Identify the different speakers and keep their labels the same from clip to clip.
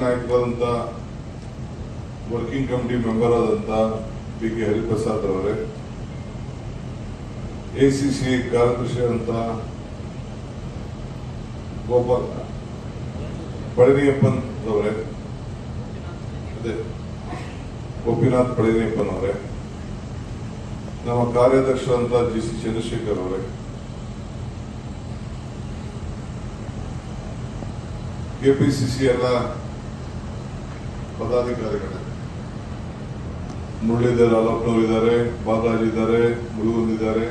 Speaker 1: ನಾಯಕರಾದಂಥ working committee member ಆದಂಥ P K Hariprasad ಅವರೇ ACC ಕಾರ್ಯದರ್ಶಿ ಅಂತ ಗೋಪಾಲ್ ಪಳನಿಯಪ್ಪನ್ ಅವರೇ ಅದೇ ಗೋಪಿನಾಥ್ ಪಳನಿಯಪ್ಪನ್ ಅವರೇ ನಮ್ಮ ಕಾರ್ಯಾಧ್ಯಕ್ಷರಂತ ಜಿ ಸಿ ಚಂದ್ರಶೇಖರ್ ಅವರೇ ಕೆಪಿಸಿಸಿ ಎಲ್ಲ ಪದಾಧಿಕಾರಿಗಳೇ. ಮುರಳೀಧರ್ ಅಲಪ್ನವ್ರು ಇದ್ದಾರೆ ಬಾಲಾಜಿ ಇದ್ದಾರೆ ಮುಳುಗುಂದ್ ಇದ್ದಾರೆ.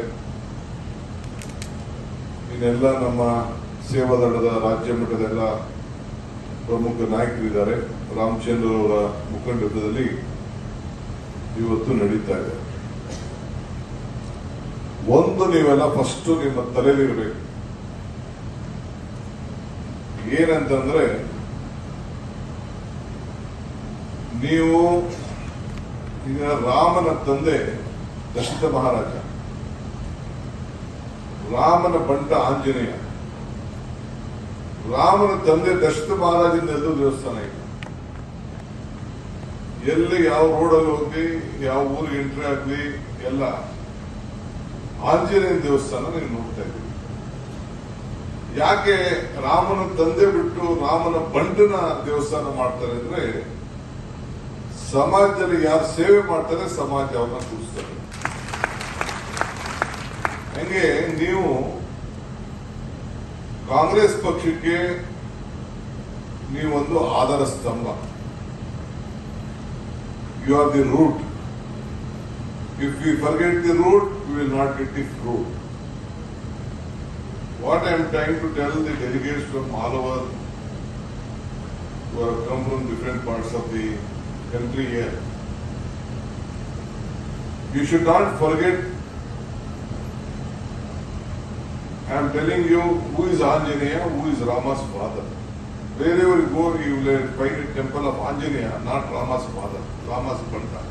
Speaker 1: ಇನ್ನೆಲ್ಲ ನಮ್ಮ ಸೇವಾದಳದ ರಾಜ್ಯ ಮಟ್ಟದ ಎಲ್ಲ ಪ್ರಮುಖ ನಾಯಕರಿದ್ದಾರೆ. ರಾಮಚಂದ್ರ ಅವರ ಮುಖಂಡತ್ವದಲ್ಲಿ ಇವತ್ತು ನಡೀತಾ ಇದೆ. ಒಂದು ನೀವೆಲ್ಲ ಫಸ್ಟ್ ನಿಮ್ಮ ತಲೆಯಲ್ಲಿರಬೇಕು ಏನಂತಂದ್ರೆ ನೀವು ಈಗ ರಾಮನ ತಂದೆ ದಶರಥ ಮಹಾರಾಜ. ರಾಮನ ಬಂಟ ಆಂಜನೇಯ. ರಾಮನ ತಂದೆ ದಶರಥ ಮಹಾರಾಜಿಂದ ಎಲ್ಲೂ ದೇವಸ್ಥಾನ ಇದೆ. ಎಲ್ಲಿ ಯಾವ ರೋಡಲ್ಲಿ ಹೋಗ್ಲಿ ಯಾವ ಊರಿಗೆ ಎಂಟ್ರಿ ಆಗ್ಲಿ ಎಲ್ಲ ಆಂಜನೇಯ ದೇವಸ್ಥಾನ ನೀವು ನೋಡ್ತಾ ಇದ್ದೀವಿ ಯಾಕೆ ರಾಮನ ತಂದೆ ಬಿಟ್ಟು ರಾಮನ ಬಂಟನ ದೇವಸ್ಥಾನ ಮಾಡ್ತಾರೆ ಅಂದ್ರೆ ಸಮಾಜದಲ್ಲಿ ಯಾರು ಸೇವೆ ಮಾಡ್ತಾರೆ, ಸಮಾಜ ಅವ್ರನ್ನ ಕೂರಿಸ್ತಾರೆ. ಹಂಗೆ, ನೀವು ಕಾಂಗ್ರೆಸ್ ಪಕ್ಷಕ್ಕೆ ನೀವೊಂದು ಆಧಾರ ಸ್ತಂಭ. You are the root if you forget the root you will not get the fruit what I am trying to tell the delegates from all over who have come from different parts country here, you should not forget, I am telling you who is Anjaneya, who is Rama's father. Wherever you go, you will find a temple of Anjaneya, not Rama's father, Rama's Panta.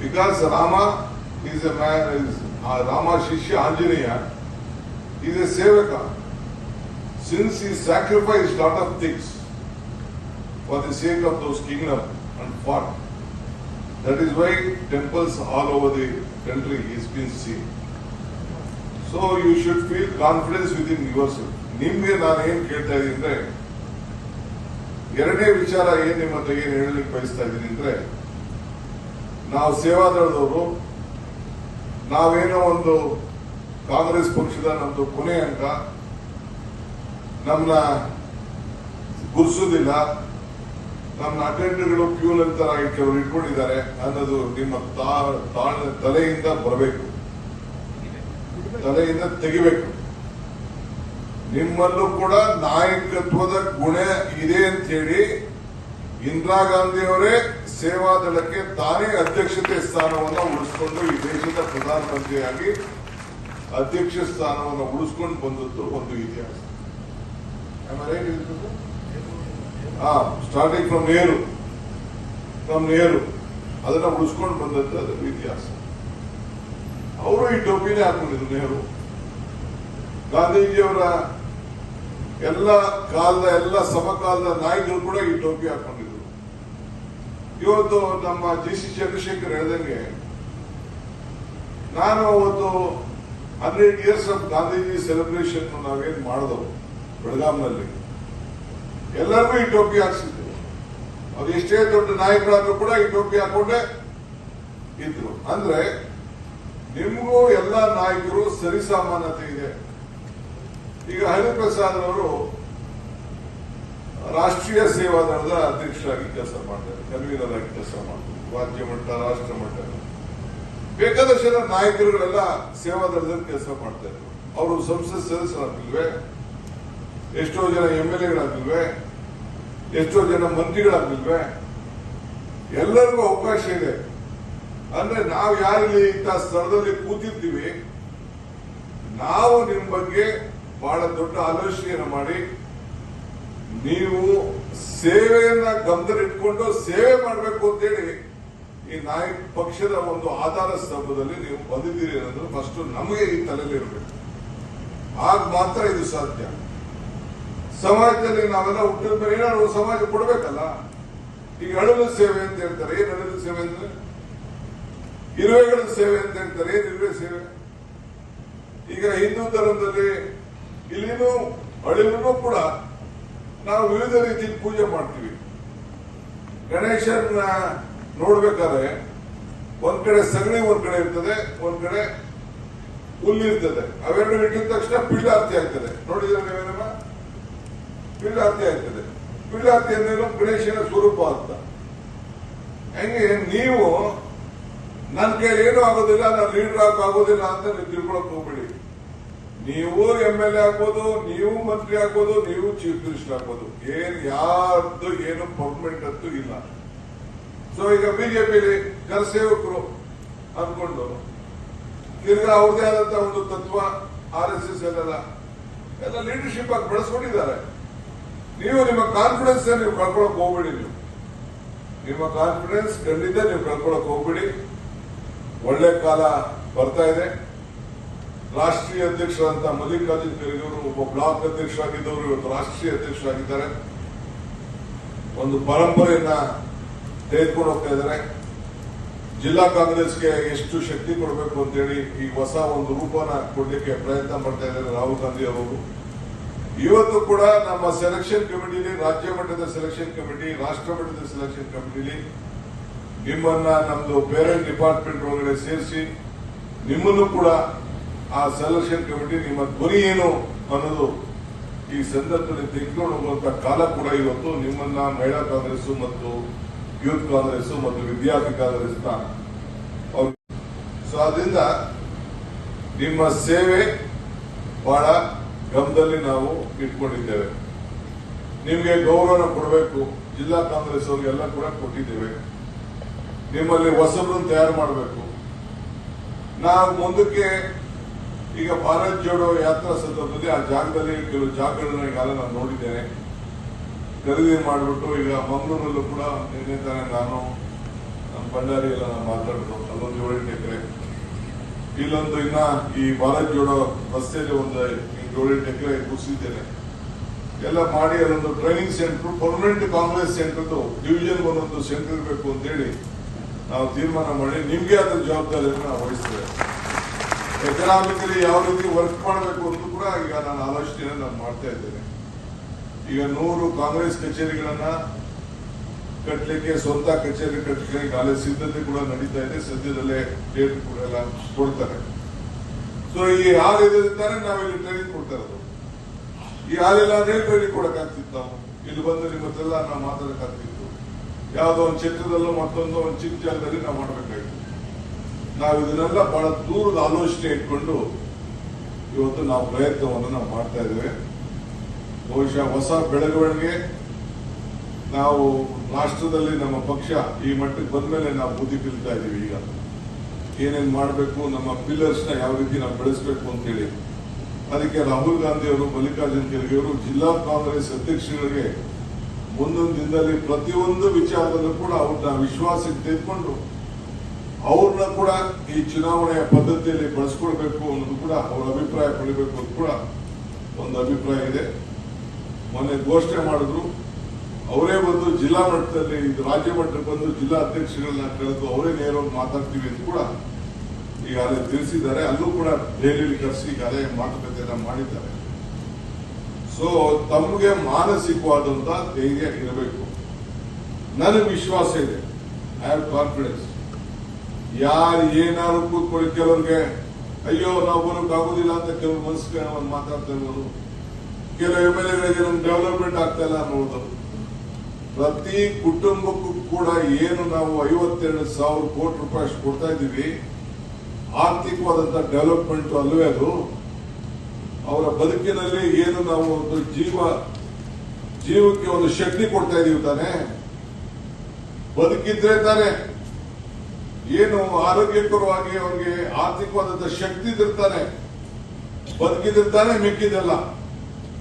Speaker 1: Because Rama is a man, is uh, Rama Shishya Anjaneya, he is a sevaka. Since he sacrificed lot of things for the sake of those kingdom and fought, that is why temples all over the country is been seen. So you should feel confidence within yourself. ನಿಮ್ಗೆ ನಾನು ಏನ್ ಕೇಳ್ತಾ ಇದ್ದೀನಿ ಅಂದ್ರೆ ಎರಡನೇ ವಿಚಾರ ಏನ್ ನಿಮ್ಮ ಹತ್ರ ಏನ್ ಹೇಳಲಿಕ್ಕೆ ಬಯಸ್ತಾ ಇದ್ದೀನಿ ಅಂದ್ರೆ ನಾವು ಸೇವಾದಳದವರು ನಾವೇನೋ ಒಂದು ಕಾಂಗ್ರೆಸ್ ಪಕ್ಷದ ನಮ್ದು ಕೊನೆ ಅಂಕ ನಮ್ಮನ್ನ ಗುರ್ಸೋದಿಲ್ಲ ನಮ್ಮ ಅಟೆಂಡರ್ಗಳು ಪ್ಯೂನ್ ಅಂತ ಕೆಲವರು ಇಟ್ಕೊಂಡಿದ್ದಾರೆ ಅನ್ನೋದು ನಿಮ್ಮ ತಲೆಯಿಂದ ಬರಬೇಕು. ತಲೆಯಿಂದ ತೆಗಿಬೇಕು. ನಿಮ್ಮಲ್ಲೂ ಕೂಡ ನಾಯಕತ್ವದ ಗುಣ ಇದೆ ಅಂತ ಹೇಳಿ ಇಂದಿರಾ ಗಾಂಧಿ ಅವರೇ ಸೇವಾದಳಕ್ಕೆ ತಾನೇ ಅಧ್ಯಕ್ಷತೆ ಸ್ಥಾನವನ್ನು ಉಳಿಸಿಕೊಂಡು ಈ ದೇಶದ ಪ್ರಧಾನಮಂತ್ರಿಯಾಗಿ ಅಧ್ಯಕ್ಷ ಸ್ಥಾನವನ್ನು ಉಳಿಸ್ಕೊಂಡು ಬಂದದ್ದು ಒಂದು ಇತಿಹಾಸ. ಸ್ಟಾರ್ಟಿಂಗ್ ಫ್ರಮ್ ನೇರು ಫ್ರಮ್ ನೇರು ಅದನ್ನ ಉಳಿಸ್ಕೊಂಡು ಬಂದದ್ದು ಇತಿಹಾಸ. ಅವರು ಈ ಟೋಪಿನೇ ಹಾಕೊಂಡಿದ್ರು ನೆಹರು ಗಾಂಧೀಜಿಯವರ ಎಲ್ಲ ಕಾಲದ, ಎಲ್ಲ ಸಮಕಾಲದ ನಾಯಕರು ಕೂಡ ಈ ಟೋಪಿ ಹಾಕೊಂಡಿದ್ರು. ಇವತ್ತು ನಮ್ಮ ಜಿ ಸಿ ಚಂದ್ರಶೇಖರ್ ಹೇಳ್ದಂಗೆ, ನಾನು ಅವತ್ತು hundred years of Gandhiji celebration ನಾವೇನ್ ಮಾಡಿದವು ಬೆಳಗಾಂನಲ್ಲಿ. ಎಲ್ಲರಿಗೂ ಈ ಟೋಪಿ ಹಾಕ್ಸಿದ್ರು ಅವ್ರು ಎಷ್ಟೇ ದೊಡ್ಡ ನಾಯಕರಾದ್ರೂ ಕೂಡ ಈ ಟೋಪಿ ಹಾಕೊಂಡೆ ಇದ್ರು. ಅಂದ್ರೆ, ನಿಮಗೂ ಎಲ್ಲ ನಾಯಕರು ಸರಿಸಾಮಾನ್ಯತೆ ಇದೆ. ಈಗ ಹರಿಪ್ರಸಾದ್ ಅವರು ರಾಷ್ಟ್ರೀಯ ಸೇವಾದಳದ ಅಧ್ಯಕ್ಷರಾಗಿ ಕೆಲಸ ಮಾಡ್ತಾರೆ. ಕನ್ವೀನರ್ ಆಗಿ ಕೆಲಸ ಮಾಡ್ತಾರೆ. ರಾಜ್ಯ ಮಟ್ಟ, ರಾಷ್ಟ್ರ ಮಟ್ಟ. ಬೇಕಾದಷ್ಟು ನಾಯಕರುಗಳೆಲ್ಲ ಸೇವಾದಳದಲ್ಲಿ ಕೆಲಸ ಮಾಡ್ತಾ ಇದ್ರು. ಅವರು ಸಂಸತ್ ಸದಸ್ಯರಾಗಿಲ್ವೇ ಎಷ್ಟೋ ಜನ ಎಂ ಎಲ್ ಎಗಳಾಗಿಲ್ವೆ ಎಷ್ಟೋ ಜನ ಮಂತ್ರಿಗಳಾಗಿಲ್ವೇ ಎಲ್ಲರಿಗೂ ಅವಕಾಶ ಇದೆ. ಅಂದ್ರೆ ನಾವು ಯಾರಲ್ಲಿ ಇಂಥ ಸ್ಥಳದಲ್ಲಿ ಕೂತಿದ್ದೀವಿ ನಾವು ನಿಮ್ ಬಗ್ಗೆ ಬಹಳ ದೊಡ್ಡ ಆಲೋಚನೆಯನ್ನು ಮಾಡಿ, ನೀವು ಸೇವೆಯನ್ನ ಇಟ್ಕೊಂಡು ಸೇವೆ ಮಾಡಬೇಕು ಅಂತೇಳಿ ಈ ನಾಯಕ ಪಕ್ಷದ ಒಂದು ಆಧಾರ ಸ್ತಂಭದಲ್ಲಿ ನೀವು ಬಂದಿದ್ದೀರಿ ಅನ್ನೋದು ಫಸ್ಟ್ ನಮಗೆ ಈ ತಲೆಯಲ್ಲಿ ಇರಬೇಕು. ಆಗ ಮಾತ್ರ ಇದು ಸಾಧ್ಯ. ಸಮಾಜದಲ್ಲಿ ನಾವೆಲ್ಲ ಹುಟ್ಟಿದ ಮೇಲೆ ಏನಾದ್ರು ಸಮಾಜ ಕೊಡ್ಬೇಕಲ್ಲ? ಈಗ ಅಳಲು ಸೇವೆ ಅಂತ ಹೇಳ್ತಾರೆ. ಏನ್ ಅಳಲು ಸೇವೆ ಅಂದ್ರೆ? ಇರುವೆಗಳ ಸೇವೆ ಅಂತ ಹೇಳ್ತಾರೆ. ಏನ್ ಇರುವೆ ಸೇವೆ? ಈಗ ಹಿಂದೂ ಧರ್ಮದಲ್ಲಿ ಇಲ್ಲಿನೂ ಅಳಿಲೂ ಕೂಡ ನಾವು ವಿವಿಧ ರೀತಿ ಪೂಜೆ ಮಾಡ್ತೀವಿ. ಗಣೇಶನ ನೋಡ್ಬೇಕಾದ್ರೆ ಒಂದ್ ಕಡೆ ಸಗಣಿ ಒಂದ್ ಕಡೆ ಇರ್ತದೆ, ಒಂದ್ ಕಡೆ ಹುಲ್ಲಿರ್ತದೆ ಅವೆರಡು ಇಟ್ಟಿದ ತಕ್ಷಣ ಪಿಳ್ಳಾರ್ತಿ ಆಗ್ತದೆ. ನೋಡಿದ್ರೆ ನೀವೇನಮ್ಮ ಪಿಳ್ಳಾರ್ತಿ ಆಗ್ತದೆ. ಪಿಳ್ಳಾತಿ ಅನ್ನೋದು ಗಣೇಶನ ಸ್ವರೂಪ ಅಂತ. ಹೆಂಗೆ, ನೀವು ನನ್ನ ಕೈಲಿ ಏನೂ ಆಗೋದಿಲ್ಲ, ನಾನು ಲೀಡರ್ ಆಗ ಆಗೋದಿಲ್ಲ ಅಂತ ನೀವು ತಿಳ್ಕೊಳಕ್ ಹೋಗ್ಬೇಡಿ. ನೀವು ಎಂ ಎಲ್ ಎ ಆಗ್ಬೋದು, ನೀವು ಮಂತ್ರಿ ಆಗ್ಬೋದು, ನೀವು ಚೀಫ್ ಮಿನಿಸ್ಟರ್ ಆಗ್ಬೋದು. ಏನ್ ಯಾರ್ದು ಏನು ಪರ್ಮನೆಂಟ್ ಅಂತೂ ಇಲ್ಲ. ಸೊ ಈಗ ಬಿಜೆಪಿಲಿ ಜನಸೇವಕರು ಅಂದ್ಕೊಂಡು, ತಿರ್ಗಾ ಅವ್ರದೇ ಆದಂತ ಒಂದು ತತ್ವ ಆರ್ ಎಸ್ ಎಸ್ ಎಲ್ಲ ಎಲ್ಲ ಲೀಡರ್ಶಿಪ್ ಆಗಿ ಬೆಳೆಸ್ಕೊಂಡಿದ್ದಾರೆ. ನೀವು ನಿಮ್ಮ ಕಾನ್ಫಿಡೆನ್ಸ್ ನೀವು ಕಳ್ಕೊಳಕ್ ಹೋಗ್ಬೇಡಿ ನೀವು. ನಿಮ್ಮ ಕಾನ್ಫಿಡೆನ್ಸ್ ಖಂಡಿತ ನೀವು ಕಳ್ಕೊಳಕ್ ಹೋಗ್ಬೇಡಿ. ಒಳ್ಳೆ ಕಾಲ ಬರ್ತಾ ಇದೆ. ರಾಷ್ಟ್ರೀಯ ಅಧ್ಯಕ್ಷರಂತ ಮಲ್ಲಿಕಾರ್ಜುನ್ ಖರ್ಗೆ ಅವರು ಒಬ್ಬ ಬ್ಲಾಕ್ ಅಧ್ಯಕ್ಷರಾಗಿದ್ದವರು ಇವತ್ತು ರಾಷ್ಟ್ರೀಯ ಅಧ್ಯಕ್ಷರಾಗಿದ್ದಾರೆ. ಒಂದು ಪರಂಪರೆಯನ್ನ ತೆಗೆದುಕೊಂಡು ಹೋಗ್ತಾ ಇದ್ದಾರೆ. ಜಿಲ್ಲಾ ಕಾಂಗ್ರೆಸ್ಗೆ ಎಷ್ಟು ಶಕ್ತಿ ಕೊಡಬೇಕು ಅಂತೇಳಿ ಈ ಹೊಸ ಒಂದು ರೂಪನ ಕೊಡಲಿಕ್ಕೆ ಪ್ರಯತ್ನ ಮಾಡ್ತಾ ಇದ್ದಾರೆ ರಾಹುಲ್ ಗಾಂಧಿ ಅವರು. ಇವತ್ತು ಕೂಡ ನಮ್ಮ ಸೆಲೆಕ್ಷನ್ ಕಮಿಟಿಲಿ ರಾಜ್ಯ ಮಟ್ಟದ ಸೆಲೆಕ್ಷನ್ ಕಮಿಟಿ ರಾಷ್ಟ್ರ ಮಟ್ಟದ ಸೆಲೆಕ್ಷನ್ ಕಮಿಟಿಲಿ ನಿಮ್ಮನ್ನ ನಮ್ದು ಪೇರೆಂಟ್ ಡಿಪಾರ್ಟ್ಮೆಂಟ್ ಒಳಗಡೆ ಸೇರಿಸಿ, ನಿಮ್ಮನ್ನು ಕೂಡ ಆ ಸೆಲೆಕ್ಷನ್ ಕಮಿಟಿ ನಿಮ್ಮ ಧ್ವನಿ ಏನು ಅನ್ನೋದು ಈ ಸಂದರ್ಭದಲ್ಲಿ ತೆಗೆದುಕೊಂಡು ಕಾಲ ಕೂಡ ಇವತ್ತು ನಿಮ್ಮನ್ನ ಮಹಿಳಾ ಕಾಂಗ್ರೆಸ್ ಮತ್ತು ಯೂತ್ ಕಾಂಗ್ರೆಸ್ ಮತ್ತು ವಿದ್ಯಾರ್ಥಿ ಕಾಂಗ್ರೆಸ್ ಸೊ ಅದರಿಂದ ನಿಮ್ಮ ಸೇವೆ ಬಹಳ ಗಮನದಲ್ಲಿ ನಾವು ಇಟ್ಕೊಂಡಿದ್ದೇವೆ. ನಿಮಗೆ ಗೌರವ ಕೊಡಬೇಕು, ಜಿಲ್ಲಾ ಕಾಂಗ್ರೆಸ್ ಅವರಿಗೆಲ್ಲ ಕೂಡ ಕೊಟ್ಟಿದ್ದೇವೆ. ನಿಮ್ಮಲ್ಲಿ ಹೊಸಬ್ರನ್ನ ತಯಾರು ಮಾಡಬೇಕು. ನಾವು ಮುಂದಕ್ಕೆ ಈಗ ಭಾರತ್ ಜೋಡೋ ಯಾತ್ರಾ ಸಂದರ್ಭದಲ್ಲಿ ಆ ಜಾಗದಲ್ಲಿ ಕೆಲವು ಜಾಗಗಳನ್ನ ಈಗಾಗಲೇ ನಾನು ನೋಡಿದ್ದೇನೆ ಖರೀದಿ ಮಾಡಿಬಿಟ್ಟು ಈಗ ಮಂಗಳೂರಲ್ಲೂ ಕೂಡ ನಿನ್ನೆ ತಾನೇ ನಾನು, ನಮ್ಮ ಬಳ್ಳಾರಿ ಎಲ್ಲ ನಾನು ಮಾತಾಡಿದ್ರು ಅಲ್ಲೊಂದು ಏಳೆಂಟು ಎಕರೆ. ಇಲ್ಲೊಂದು ಇನ್ನ ಈ ಭಾರತ್ ಜೋಡೋ ರಸ್ತೆಯಲ್ಲಿ ಒಂದು ಏಳೆಂಟು ಎಕರೆ ಕೂಸಿದ್ದೇನೆ ಎಲ್ಲ ಮಾಡಿ ಅದೊಂದು ಟ್ರೈನಿಂಗ್ ಸೆಂಟರ್ ಪರ್ಮನೆಂಟ್ ಕಾಂಗ್ರೆಸ್ ಸೆಂಟರ್ದು ಡಿವಿಷನ್ ಒಂದೊಂದು ಸೆಂಟರ್ ಇರಬೇಕು ಅಂತೇಳಿ ನಾವು ತೀರ್ಮಾನ ಮಾಡಿ ನಿಮಗೆ ಅದರ ಜವಾಬ್ದಾರಿಯನ್ನು ನಾವು ವಹಿಸ್ತೇವೆ. ಎಕನಾಮಿಕಲಿ ಯಾವ ರೀತಿ ವರ್ಕ್ ಮಾಡಬೇಕು ಅಂತ ಕೂಡ ಈಗ ನಾನು ಆಲೋಚನೆಯನ್ನು ನಾನು ಮಾಡ್ತಾ ಇದ್ದೇನೆ. ಈಗ ನೂರು ಕಾಂಗ್ರೆಸ್ ಕಚೇರಿಗಳನ್ನ ಕಟ್ಟಲಿಕ್ಕೆ ಸ್ವಂತ ಕಚೇರಿ ಕಟ್ಟಲಿಕ್ಕೆ ಈಗಾಗಲೇ ಸಿದ್ಧತೆ ಕೂಡ ನಡೀತಾ ಇದೆ. ಸದ್ಯದಲ್ಲೇ ಡೇಟ್ ಕೂಡ ಎಲ್ಲ ಕೊಡ್ತಾರೆ. ಸೊ ಈ ಹಾಲ್ ಇದ್ದಿದ್ದಾನೆ ನಾವಿಲ್ಲಿ ಟ್ರೈನಿಂಗ್ ಕೊಡ್ತಾ ಇರೋದು. ಈ ಹಾಲಿಲ್ಲ ಅಂದ್ರೆ ಟ್ರೈನಿಂಗ್ ಕೊಡಕ್ಕಾಗ್ತಿತ್ತು ನಾವು. ಇಲ್ಲಿ ಬಂದು ನಿಮ್ಮ ಹತ್ರ ನಾವು ಮಾತಾಡಕ್ಕಾಗ್ತಿತ್ತು ಯಾವುದೋ ಒಂದು ಕ್ಷೇತ್ರದಲ್ಲೋ ಮತ್ತೊಂದು ಒಂದು ಚಿಕ್ಕ ಜಾಗದಲ್ಲಿ ನಾವು ಮಾಡಬೇಕಾಗಿತ್ತು ನಾವು ಇದನ್ನೆಲ್ಲ ಬಹಳ ದೂರದ ಆಲೋಚನೆ ಇಟ್ಕೊಂಡು ಇವತ್ತು ನಾವು ಪ್ರಯತ್ನವನ್ನು ನಾವು ಮಾಡ್ತಾ ಇದ್ದೇವೆ. ಬಹುಶಃ ಹೊಸ ಬೆಳವಣಿಗೆ ನಾವು ರಾಷ್ಟ್ರದಲ್ಲಿ ನಮ್ಮ ಪಕ್ಷ ಈ ಮಟ್ಟಕ್ಕೆ ಬಂದ್ಮೇಲೆ ನಾವು ಬುದ್ಧಿ ಕಲಿತಾ ಇದ್ದೀವಿ ಈಗ. ಏನೇನ್ ಮಾಡಬೇಕು, ನಮ್ಮ ಪಿಲ್ಲರ್ಸ್ನ ಯಾವ ರೀತಿ ನಾವು ಬೆಳೆಸಬೇಕು ಅಂತೇಳಿ. ಅದಕ್ಕೆ ರಾಹುಲ್ ಗಾಂಧಿ ಅವರು, ಮಲ್ಲಿಕಾರ್ಜುನ್ ಖರ್ಗೆ ಅವರು, ಜಿಲ್ಲಾ ಕಾಂಗ್ರೆಸ್ ಅಧ್ಯಕ್ಷರಿಗೆ ಒಂದೊಂದು ದಿನದಲ್ಲಿ ಪ್ರತಿಯೊಂದು ವಿಚಾರದಲ್ಲೂ ಕೂಡ ಅವ್ರನ್ನ ವಿಶ್ವಾಸಕ್ಕೆ ತೆಗೆದುಕೊಂಡು, ಅವ್ರನ್ನ ಕೂಡ ಈ ಚುನಾವಣೆಯ ಪದ್ಧತಿಯಲ್ಲಿ ಬಳಸ್ಕೊಳ್ಬೇಕು ಅನ್ನೋದು ಕೂಡ ಅವರ ಅಭಿಪ್ರಾಯ ಪಡಿಬೇಕು ಅಂತ ಕೂಡ ಒಂದು ಅಭಿಪ್ರಾಯ ಇದೆ. ಮೊನ್ನೆ ಘೋಷಣೆ ಮಾಡಿದ್ರು ಅವರೇ ಬಂದು ಜಿಲ್ಲಾ ಮಟ್ಟದಲ್ಲಿ ರಾಜ್ಯ ಮಟ್ಟಕ್ಕೆ ಬಂದು ಜಿಲ್ಲಾ ಅಧ್ಯಕ್ಷಗಳನ್ನ ಕರೆದು ಅವರೇ ನೇರವಾಗಿ ಮಾತಾಡ್ತೀವಿ ಅಂತ ಕೂಡ ಈಗ ಈಗಾಗಲೇ ತಿಳಿಸಿದ್ದಾರೆ. ಅಲ್ಲೂ ಕೂಡ ದೆಹಲಿಯಲ್ಲಿ ಕರೆಸಿ ಈಗಾಗಲೇ ಮಾತುಕತೆಯನ್ನ ಮಾಡಿದ್ದಾರೆ. ಸೊ ತಮಗೆ ಮಾನಸಿಕವಾದಂತ ಧೈರ್ಯ ಇರಬೇಕು. ನನಗೆ ವಿಶ್ವಾಸ ಇದೆ. ಐ ಹ್ಯಾವ್ ಕಾನ್ಫಿಡೆನ್ಸ್ ಯಾರು ಏನಾದ್ರು ಕೂತ್ಕೊಳ್ಳಿ ಕೆಲವರಿಗೆ, ಅಯ್ಯೋ, ನಾವು ಬರೋಕೆ ಆಗೋದಿಲ್ಲ ಅಂತ ಕೆಲವು ಮನಸ್ಸಿಗೆ ಒಂದು ಮಾತಾಡ್ತಾ ಇರ್ಬೋದು. ಕೆಲವು ಎಂ ಎಲ್ ಎಗಳಿಗೆ ನಮ್ಗೆ ಡೆವಲಪ್ಮೆಂಟ್ ಆಗ್ತಾ ಇಲ್ಲ ಅನ್ನೋದು ಪ್ರತಿ ಕುಟುಂಬಕ್ಕೂ ಕೂಡ ಏನು ನಾವು ಐವತ್ತೆರಡು ಸಾವಿರ ಕೋಟಿ ರೂಪಾಯಿ ಕೊಡ್ತಾ ಇದ್ದೀವಿ, ಆರ್ಥಿಕವಾದಂತ ಡೆವಲಪ್ಮೆಂಟ್ ಅಲ್ಲವೇ ಅದು? ಅವರ ಬದುಕಿನಲ್ಲಿ ಏನು ನಾವು ಒಂದು ಜೀವ, ಜೀವಕ್ಕೆ ಒಂದು ಶಕ್ತಿ ಕೊಡ್ತಾ ಇದೀವಿ ತಾನೆ? ಬದುಕಿದ್ರೆ ತಾನೆ. ಏನು ಆರೋಗ್ಯಕರವಾಗಿ ಅವ್ರಿಗೆ ಆರ್ಥಿಕವಾದಂತ ಶಕ್ತಿ ಇದಿರ್ತಾನೆ ಬದುಕಿದಿರ್ತಾನೆ ಮಿಕ್ಕಿದೆಲ್ಲ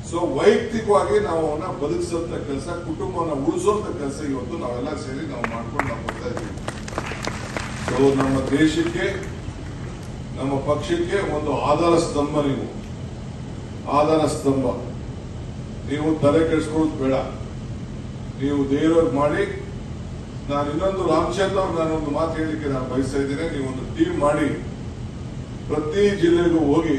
Speaker 1: ಸೊ ವೈಯಕ್ತಿಕವಾಗಿ ನಾವು ಅವನ್ನ ಬದುಕಿಸಂತ ಕೆಲಸ, ಕುಟುಂಬವನ್ನ ಉಳಿಸುವಂತ ಕೆಲಸ ಇವತ್ತು ನಾವೆಲ್ಲ ಸೇರಿ ನಾವು ಮಾಡ್ಕೊಂಡು ನಾವು ಬರ್ತಾ ಇದ್ದೀವಿ. ಸೊ ನಮ್ಮ ದೇಶಕ್ಕೆ, ನಮ್ಮ ಪಕ್ಷಕ್ಕೆ ಒಂದು ಆಧಾರ ಸ್ತಂಭ ನೀವು. ಆಧಾರ ಸ್ತಂಭ. ನೀವು ತಲೆ ಕೆಡಿಸ್ಕೊಳ್ಳೋದು ಬೇಡ. ನೀವು ದೇವ್ರಿಗೆ ಮಾಡಿ, ನಾನು ಇನ್ನೊಂದು ರಾಮಚಂದ್ರ ನಾನೊಂದು ಮಾತು ಹೇಳಲಿಕ್ಕೆ ನಾನು ಬಯಸ್ತಾ ಇದ್ದೇನೆ. ನೀವೊಂದು ಟೀಮ್ ಮಾಡಿ, ಪ್ರತಿ ಜಿಲ್ಲೆಗೂ ಹೋಗಿ,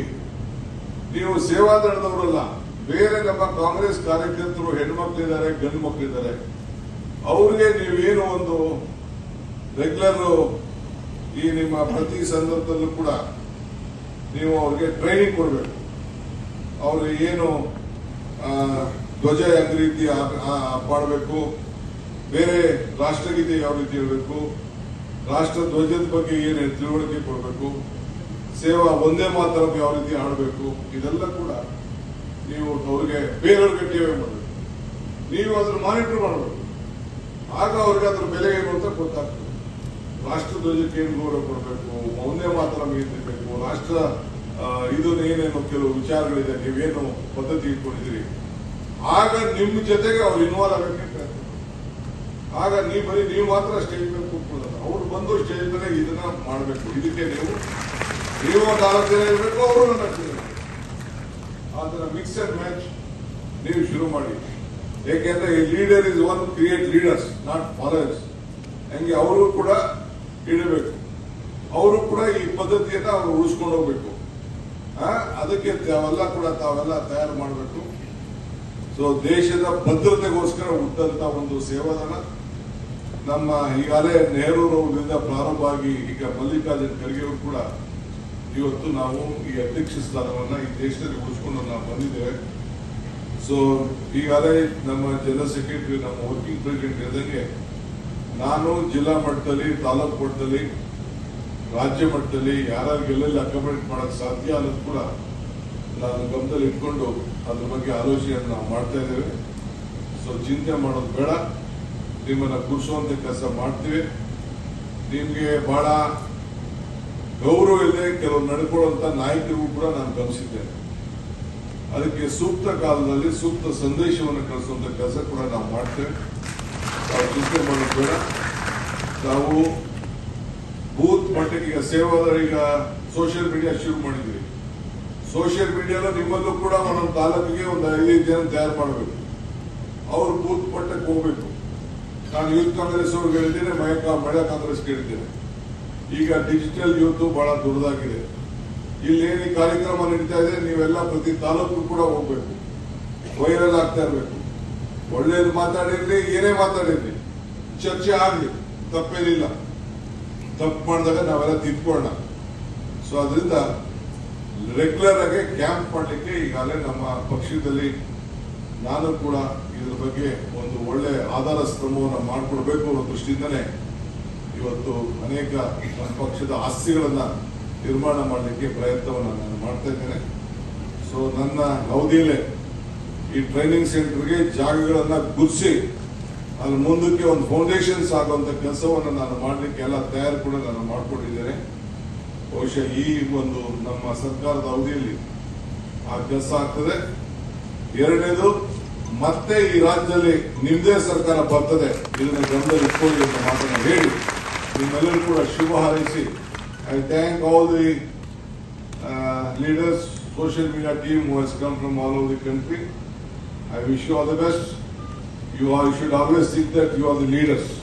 Speaker 1: ನೀವು ಸೇವಾದಳದವರಲ್ಲ ಬೇರೆ ನಮ್ಮ ಕಾಂಗ್ರೆಸ್ ಕಾರ್ಯಕರ್ತರು ಹೆಣ್ಮಕ್ಳಿದ್ದಾರೆ, ಗಂಡು ಮಕ್ಕಳಿದ್ದಾರೆ ಅವ್ರಿಗೆ ನೀವೇನು ಒಂದು ರೆಗ್ಯುಲರ್ ಈ ನಿಮ್ಮ ಪ್ರತಿ ಸಂದರ್ಭದಲ್ಲೂ ಕೂಡ ನೀವು ಅವ್ರಿಗೆ ಟ್ರೈನಿಂಗ್ ಕೊಡಬೇಕು. ಅವ್ರಿಗೆ ಏನು ಧ್ವಜ ಯಾವ ರೀತಿ ಮಾಡಬೇಕು ಬೇರೆ ರಾಷ್ಟ್ರಗೀತೆ ಯಾವ ರೀತಿ ಇರಬೇಕು ರಾಷ್ಟ್ರ ಧ್ವಜದ ಬಗ್ಗೆ ಏನು ತಿಳುವಳಿಕೆ ಕೊಡಬೇಕು, ಸೇವಾ ಒಂದೇ ಮಾತ್ರ ಯಾವ ರೀತಿ ಆಡಬೇಕು ಇದೆಲ್ಲ ಕೂಡ ನೀವು ಅವ್ರಿಗೆ ಬೇರೆಯವ್ರಿಗೆ ಟಿವಿ ಮಾಡಬೇಕು. ನೀವು ಅದನ್ನು ಮಾನಿಟರ್ ಮಾಡಬೇಕು. ಆಗ ಅವ್ರಿಗೆ ಅದ್ರ ಬೆಲೆ ಏನು ಅಂತ ಗೊತ್ತಾಗ್ತದೆ. ರಾಷ್ಟ್ರಧ್ವಜಕ್ಕೆ ಏನು ಗೌರವ ಕೊಡಬೇಕು ಮೌಲ್ಯ ಮಾತ್ರ ಮೀರಿಬೇಕು ರಾಷ್ಟ್ರ ಇದನ್ನು ಇದು ಏನೇನು ಕೆಲವು ವಿಚಾರಗಳಿದೆ, ನೀವೇನು ಪದ್ಧತಿ ಇಟ್ಕೊಂಡಿದ್ದೀರಿ. ಆಗ ನಿಮ್ಮ ಜೊತೆಗೆ ಅವ್ರು ಇನ್ವಾಲ್ವ್ ಆಗಬೇಕು. ಆಗ ನೀವು ಬರೀ, ನೀವು ಮಾತ್ರ ಸ್ಟೇಜ್ ಮೇಲೆ ಕೂತ್ಕೊಳ್ಳೋದು. ಅವ್ರು ಬಂದು ಸ್ಟೇಜ್ ಮೇಲೆ ಇದನ್ನ ಮಾಡಬೇಕು. ಇದಕ್ಕೆ ನೀವು ನೀವು ಒಂದು ಜನ ಇರಬೇಕು ಅವರು ನಾಲ್ಕು ಇರ್ಬೇಕು. ಮಿಕ್ಸರ್ ಮ್ಯಾಚ್ ನೀವು ಶುರು ಮಾಡಿ. ಏಕೆಂದ್ರೆ ಈ leader is one create leaders not followers ಹಂಗೆ ಅವರು ಕೂಡ ಇಡಬೇಕು. ಅವರು ಕೂಡ ಈ ಪದ್ಧತಿಯನ್ನು ಅವರು ಉಳಿಸ್ಕೊಂಡು ಹೋಗ್ಬೇಕು. ಅದಕ್ಕೆ ತಾವೆಲ್ಲ ಕೂಡ ತಾವೆಲ್ಲ ತಯಾರು ಮಾಡಬೇಕು. ಸೊ ದೇಶದ ಭದ್ರತೆಗೋಸ್ಕರ ಹುಟ್ಟಂತ ಒಂದು ಸೇವಾದಳ. ನಮ್ಮ ಈಗಾಗಲೇ ನೆಹರೂರವರಿಂದ ಪ್ರಾರಂಭ ಆಗಿ ಈಗ ಮಲ್ಲಿಕಾರ್ಜುನ್ ಖರ್ಗೆ ಕೂಡ ಇವತ್ತು ನಾವು ಈ ಅಧ್ಯಕ್ಷ ಸ್ಥಾನವನ್ನು ಈ ದೇಶದಲ್ಲಿ ಉಳಿಸ್ಕೊಂಡು ನಾವು ಬಂದಿದ್ದೇವೆ. ಸೊ ಈಗಾಗಲೇ ನಮ್ಮ ಜನರಲ್ ಸೆಕ್ರೆಟರಿ ನಮ್ಮ ವರ್ಕಿಂಗ್ ಪ್ರೆಸಿಡೆಂಟ್ ಇದ್ದಂಗೆ ನಾನು ಜಿಲ್ಲಾ ಮಟ್ಟದಲ್ಲಿ, ತಾಲೂಕು ಮಟ್ಟದಲ್ಲಿ, ರಾಜ್ಯ ಮಟ್ಟದಲ್ಲಿ ಯಾರು ಎಲ್ಲೆಲ್ಲಿ ಅಕಾಮಡೇಟ್ ಮಾಡಕ್ ಸಾಧ್ಯ ಅನ್ನೋದು ಕೂಡ ನಾನು ಗಮನದಲ್ಲಿ ಇಟ್ಕೊಂಡು ಅದ್ರ ಬಗ್ಗೆ ಆಲೋಚನೆಯನ್ನು ನಾವು ಮಾಡ್ತಾ ಇದ್ದೇವೆ. ಸೊ ಚಿಂತೆ ಮಾಡೋದು ಬೇಡ. ನಿಮ್ಮನ್ನ ಕೂರಿಸುವಂತ ಕೆಲಸ ಮಾಡ್ತೀವಿ. ನಿಮಗೆ ಬಹಳ ಗೌರವ ಇದೆ ಕೆಲವು ನಡ್ಕೊಳ್ಳುವಂತ ನಾಯಕರಿಗೂ ಕೂಡ ನಾನು ಗಮನಿಸಿದ್ದೇನೆ. ಅದಕ್ಕೆ ಸೂಕ್ತ ಕಾಲದಲ್ಲಿ ಸೂಕ್ತ ಸಂದೇಶವನ್ನು ಕಳಿಸುವಂತ ಕೆಲಸ ಕೂಡ ನಾವು ಮಾಡ್ತೇವೆ. ತಾವು ಚಿಂತೆ ಮಾಡೋದು ತಾವು ಬೂತ್ ಮಟ್ಟಕ್ಕೆ ಈಗ ಸೇವಾದಳ ಈಗ ಸೋಷಿಯಲ್ ಮೀಡಿಯಾ ಶುರು ಮಾಡಿದ್ವಿ ಸೋಷಿಯಲ್ ಮೀಡಿಯಾದ ನಿಮ್ಮಲ್ಲೂ ಕೂಡ ಒಂದೊಂದು ತಾಲೂಕಿಗೆ ಒಂದು ಐದೈದು ಜನ ತಯಾರು ಮಾಡಬೇಕು. ಅವ್ರು ಬೂತ್ ಮಟ್ಟಕ್ಕೆ ಹೋಗ್ಬೇಕು. ನಾನು ಯೂತ್ ಕಾಂಗ್ರೆಸ್ ಅವ್ರಿಗೆ ಹೇಳಿದ್ದೇನೆ ಮಹಿಳಾ ಕಾಂಗ್ರೆಸ್ ಹೇಳಿದ್ದೇನೆ ಈಗ ಡಿಜಿಟಲ್ ಯೂತ್ ಬಹಳ ದೊಡ್ಡದಾಗಿದೆ. ಇಲ್ಲಿ ಏನು ಕಾರ್ಯಕ್ರಮ ನಡೀತಾ ಇದೆ, ನೀವೆಲ್ಲ ಪ್ರತಿ ತಾಲೂಕು ಕೂಡ ಹೋಗ್ಬೇಕು. ವೈರಲ್ ಆಗ್ತಾ ಇರಬೇಕು. ಒಳ್ಳೇದು ಮಾತಾಡಿರ್ಲಿ, ಏನೇ ಮಾತಾಡಿರ್ಲಿ, ಚರ್ಚೆ ಆಗ್ಲಿ, ತಪ್ಪೇನಿಲ್ಲ. ತಪ್ಪು ಮಾಡಿದಾಗ ನಾವೆಲ್ಲ ತಿದ್ಕೊಳ್ಳೋಣ. ಸೊ ಅದರಿಂದ ರೆಗ್ಯುಲರ್ ಆಗಿ ಕ್ಯಾಂಪ್ ಮಾಡಲಿಕ್ಕೆ ಈಗಾಗಲೇ ನಮ್ಮ ಪಕ್ಷದಲ್ಲಿ ನಾನು ಕೂಡ ಇದ್ರ ಬಗ್ಗೆ ಒಂದು ಒಳ್ಳೆ ಆಧಾರ ಸ್ತಂಭವನ್ನು ಮಾಡಿಕೊಡ್ಬೇಕು ಅನ್ನೋ ದೃಷ್ಟಿಯಿಂದನೇ ಇವತ್ತು ಅನೇಕ ಪಕ್ಷದ ಆಸ್ತಿಗಳನ್ನು ನಿರ್ಮಾಣ ಮಾಡಲಿಕ್ಕೆ ಪ್ರಯತ್ನವನ್ನು ನಾನು ಮಾಡ್ತಾ ಇದ್ದೇನೆ. ಸೊ ನನ್ನ ಅವಧಿಯಲ್ಲೇ ಈ ಟ್ರೈನಿಂಗ್ ಸೆಂಟರ್ಗೆ ಜಾಗಗಳನ್ನು ಗುರ್ಸಿ ಅಲ್ಲಿ ಮುಂದಕ್ಕೆ ಒಂದು ಫೌಂಡೇಶನ್ಸ್ ಆಗುವಂಥ ಕೆಲಸವನ್ನು ನಾನು ಮಾಡಲಿಕ್ಕೆ ಎಲ್ಲ ತಯಾರು ಕೂಡ ನಾನು ಮಾಡಿಕೊಂಡಿದ್ದೇನೆ ಬಹುಶಃ ಈ ಒಂದು ನಮ್ಮ ಸರ್ಕಾರದ ಅವಧಿಯಲ್ಲಿ ಆ ಕೆಲಸ ಆಗ್ತದೆ. ಎರಡನೇದು, ಮತ್ತೆ ಈ ರಾಜ್ಯದಲ್ಲಿ ನಿಮ್ಮದೇ ಸರ್ಕಾರ ಬರ್ತದೆ, ಇದನ್ನು ಗಮನದಲ್ಲಿ ಇಟ್ಕೊಳ್ಳಿ ಅಂತ ಮಾತನ್ನು ಹೇಳಿ ನಿಮ್ಮೆಲ್ಲರೂ ಕೂಡ ಶುಭ ಹಾರೈಸಿ I thank all the leaders social media team who has come from all over the country I wish you all the best you are, you should always think that you are the leaders.